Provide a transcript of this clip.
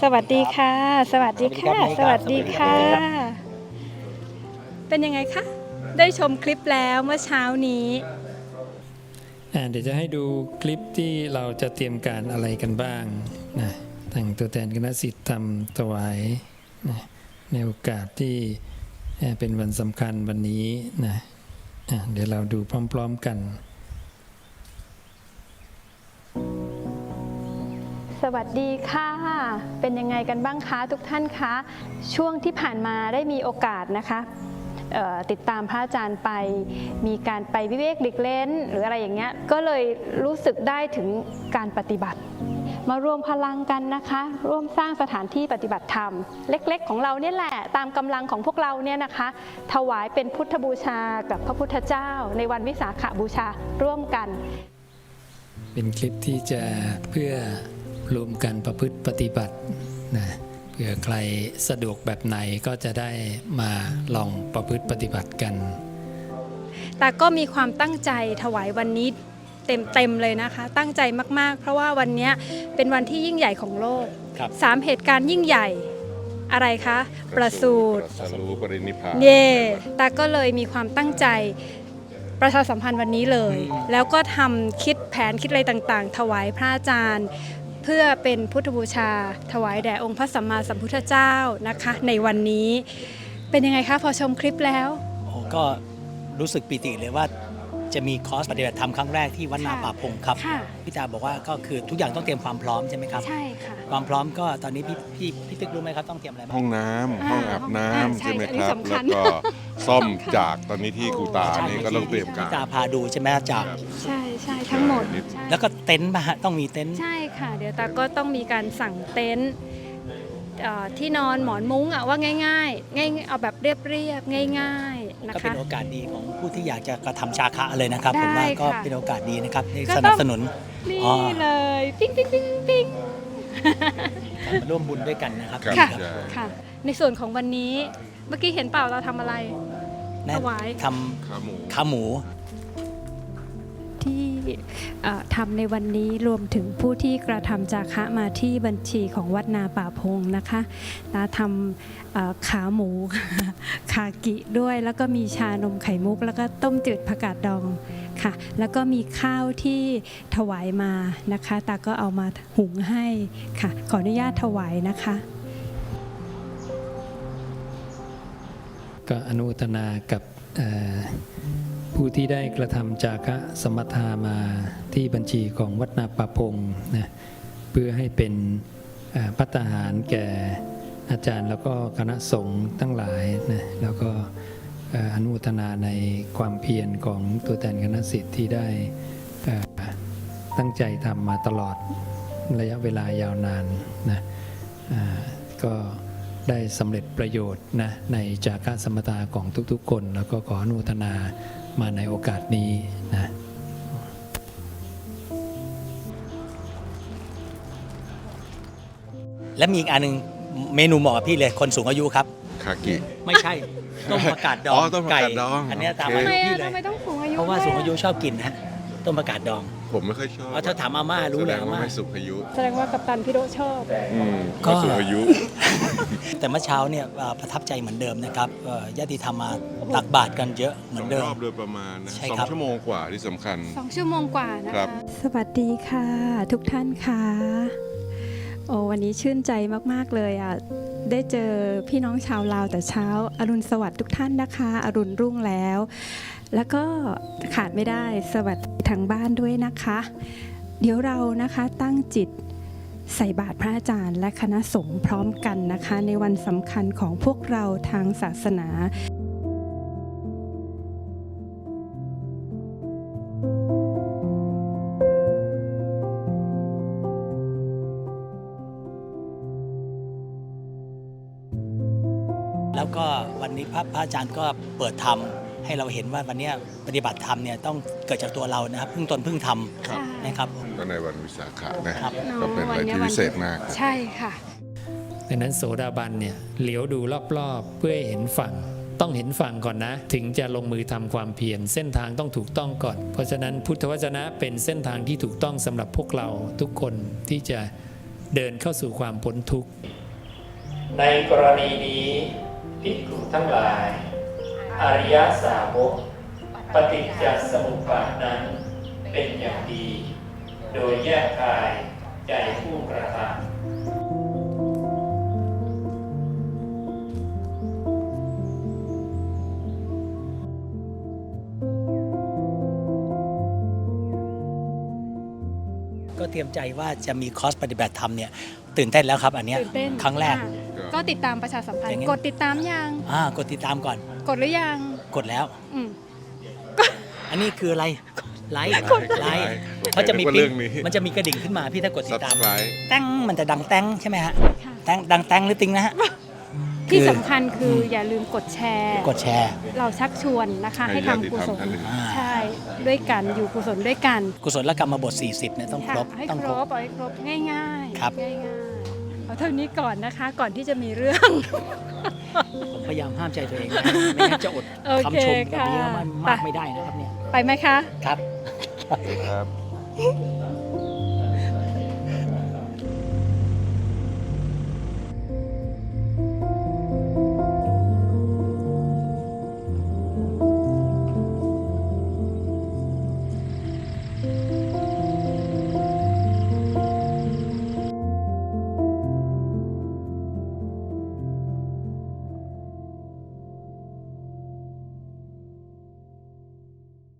สวัสดีค่ะ สวัสดีค่ะสสวัวัสสดีดีครัค่ะบเป็นยังไงคะ ได้ชมคลิปแล้วเมื่อเช้านี้อ่าเดี๋ยวจะให้ดูคลิปที่เราจะเตรียมการอะไรกันบ้างนะทางตัวแทนคณะสิทธิ์ทำถวายนะในโอกาสที่เอ่อเป็นวันสำคัญวันนี้นะอะเดี๋ยวเราดูพร้อม ๆกัน วัสดีค่ะ เป็นยังไงกันบ้างคะทุกท่านคะ ช่วงที่ผ่านมาได้มีโอกาสนะคะติดตามพระอาจารย์ไป มีการไปวิเวกหลีกเล่นหรืออะไรอย่างเงี้ย ก็เลยรู้สึกได้ถึงการปฏิบัติ มารวมพลังกันนะคะ ร่วมสร้างสถานที่ปฏิบัติธรรม เล็กๆ ของเราเนี่ยแหละ ตามกำลังของพวกเราเนี่ยนะคะ ถวายเป็นพุทธบูชากับพระพุทธเจ้า ในวันวิสาขบูชาร่วมกัน เป็นคลิปที่จะเพื่อ รวมกันประพฤติปฏิบัตินะเผื่อใครสะดวกแบบไหนก็จะได้มาลองประพฤติปฏิบัติกัน แต่ก็มีความตั้งใจถวายวันนี้เต็มๆเลยนะคะ ตั้งใจมากๆ เพราะว่าวันเนี้ยเป็นวันที่ยิ่งใหญ่ของโลกครับสามเหตุการณ์ยิ่งใหญ่อะไรคะ ประสูติตรัสรู้ปรินิพพานเย่ตาก็เลยมีความตั้งใจประชาสัมพันธ์วันนี้เลย แล้วก็ทำคิดแผนคิดอะไรต่างๆ ถวายพระอาจารย์เพื่อเป็นพุทธบูชา ถวายแด่องค์พระสัมมาสัมพุทธเจ้านะคะ ในวันนี้เป็นยังไงคะพอชมคลิปแล้ว โอ้ก็รู้สึกปิติเลยว่า จะมีคอร์สปฏิบัติธรรมครั้งแรกที่วัดนาค่ะป่าพงครับค่ะพี่ตาบอกว่าก็คือทุกอย่างต้องเตรียมความพร้อมใช่ไหมครับ ใช่ค่ะ ความพร้อมก็ตอนนี้พี่พี่พี่ตึกรู้ไหมครับต้องเตรียมอะไรบ้าง ห้องน้ำอ่าห้องอาบน้ำอ่าใช่ใช่ไหมอันนี้ครับสำคัแล้วญ ก็ซ่อมจากตอนนี้ที่กูตาใช่ นี่ก็ต้องเตรียมการ พี่ตาพาดูใช่ไหมจาก ใช่ใช่ทั้งหมดนิดใช่แล้วก็เต็นท์มาฮะต้องมีเต็นท์ ใช่ค่ะ เดี๋ยวตาก็ต้องมีการสั่งเต็นท์เอ่อที่นอนหมอนมุ้งอะว่าง่ายๆง่ายเอาแบบเรียบๆง่ายๆ นะก็เป็คะนโอกาสดีของผู้ที่อยากจะกระทำชาคะเลยนะครับได้ผมว่าก็ค่ะเป็นโอกาสดีนะครับที่ก็สต้อง นับสนุน นี่อ๋อ เลยปิ๊งปิ๊งปิ๊งปิ๊งมาร่วมบุญด้วยกันนะครับครับ ค่ะใช่ค่ะ ในส่วนของวันนี้ เมื่อกี้เห็นเปล่าเราทำอะไร แน่ถวายทขาหมูำขาหมู ที่ทำในวันนี้รวมถึงผู้ที่กระทำจาคะมาที่บัญชีของวัดนาป่าพงนะคะตาทำขาหมูคากิด้วย แล้วก็มีชานมไข่มุก แล้วก็ต้มจืดผักกาดดองค่ะ แล้วก็มีข้าวที่ถวายมานะคะ ตาก็เอามาหุงให้ค่ะ ขออนุญาตถวายนะคะก็อนุโมทนากับ ผู้ที่ได้กระทำจาคะสมทามาที่บัญชีของวัดนาป่าพงนะเพื่อให้เป็นพัตตาหารแก่อาจารย์แล้วก็คณะสงฆ์ทั้งหลายนะแล้วก็อนุทนาในความเพียรของตัวแทนคณะสิทธิ์ที่ได้ตั้งใจทำมาตลอดระยะเวลายาวนานนะก็ ได้สำเร็จประโยชน์นะในจากการสมตาของทุกๆคน แล้วก็ขออนุโมทนามาในโอกาสนี้นะและมีอีกอันหนึ่งเมนูเหมาะกับพี่เลยคนสูงอายุครับ คากิ ไม่ใช่ ต้มผักกาดดองอ๋อต้มผักกาดดองไอันเนี้ยตามโออาเคยุพี่เลยเพราะว่าสูงอายุชอบกินนะฮะต้มผักกาดดอง ผมไม่ค่อยชอบเอาถ้าถามอาม่ารู้เลยแสดงว่าอาม่า ไม่สุขอายุแสดงว่ากัปตันพี่โดชอบ อืมก็ ก็สูงอายุ แต่เมื่อเช้าเนี่ยเอ่อประทับใจเหมือนเดิมนะครับเอ่อญาติธรรมมาตักบาตรกันเยอะเหมือนเดิรม อบโดยประมาณนะใช่สองครับ ชั่วโมงกว่าที่สำคัญ สองชั่วโมงกว่านะครัคะบ สวัสดีค่ะ ทุกท่านค่ะโอ้วันนี้ชื่นใจมาก ๆ เลยอะได้เจอพี่น้องชาวลาวแต่เช้า อรุณสวัสดิ์ทุกท่านนะคะ อรุณรุ่งแล้ว แล้วก็ขาดไม่ได้สวัสดีทางบ้านด้วยนะคะ เดี๋ยวเรานะคะตั้งจิตใส่บาตรพระอาจารย์ และคณะสงฆ์พร้อมกันนะคะ ในวันสำคัญของพวกเราทางศาสนาแล้วก็วันนี้พระพระอาจารย์ก็เปิดธรรม ให้เราเห็นว่าวันเนี้ยปฏิบัติธรรมเนี่ยต้องเกิดจากตัวเรานะครับ พึ่งตนพึ่งธรรมครับนะครับก็ในวันวิสาขะนะครับก็เป็นอะไรที่พิเศษมากครับใช่ค่ะดังนั้นโสดาบันเนี่ยเหลียวดูรอบๆ เพื่อให้เห็นฝั่งต้องเห็นฝั่งก่อนนะ ถึงจะลงมือทำความเพียรเส้นทางต้องถูกต้องก่อน เพราะฉะนั้นพุทธวจนะเป็นเส้นทางที่ถูกต้องสำหรับพวกเราทุกคนที่จะเดินเข้าสู่ความพ้นทุกข์ ในกรณีนี้ภิกขุทั้งหลาย อริยสาวก ปฏิจจสมุปบาทนั้นเป็นอย่างดี โดยแยกกายใจผู้กระทำก็เตรียมใจว่าจะมีคอร์สปฏิบัติธรรมเนี่ยตื่นเต้นแล้วครับอันเนี้ยตื่นเต้นครั้งแรกค่ะก็ติดตามประชาสัมพันอย่างธ์งี้กดติดตามยัง อ่ากดติดตามก่อน กดหรือยัง กดแล้ว อืม อันนี้คืออะไร ไลค์กดไลค์ไลค์เขาจะมีผมปิ๊เรื่องนี้ มันจะมีกระดิ่งขึ้นมาพี่ถ้ากดติดตาม subscribe แต้งมันจะดังแต้งใช่ไหมฮะค่ะ แต้งดังแต้งหรือติงนะฮะ ที่คือสำคัญคืออย่าลืมกดแชร์ กดแชร์ เราชักชวนนะคะ ให้ให้ญาติทำกุศลธรรมท่านอื่นอ่าใช่ด้วยกันอยู่กุศลด้วยกันกุศลกรรมบท 40เนี่ยต้องคค่ะรบ ให้ต้องคครรบบ เอาให้ครบง่ายๆครับ ง่ายๆ เอาเท่านี้ก่อนนะคะก่อนที่จะมีเรื่อง ผมพยายามห้ามใจตัวเองนะไม่งั้นจะอดโอเคคำชมแบบนี้ค่ะมันมากไม่ได้นะครับเนี่ยไปไหมคะ ครับ ครับ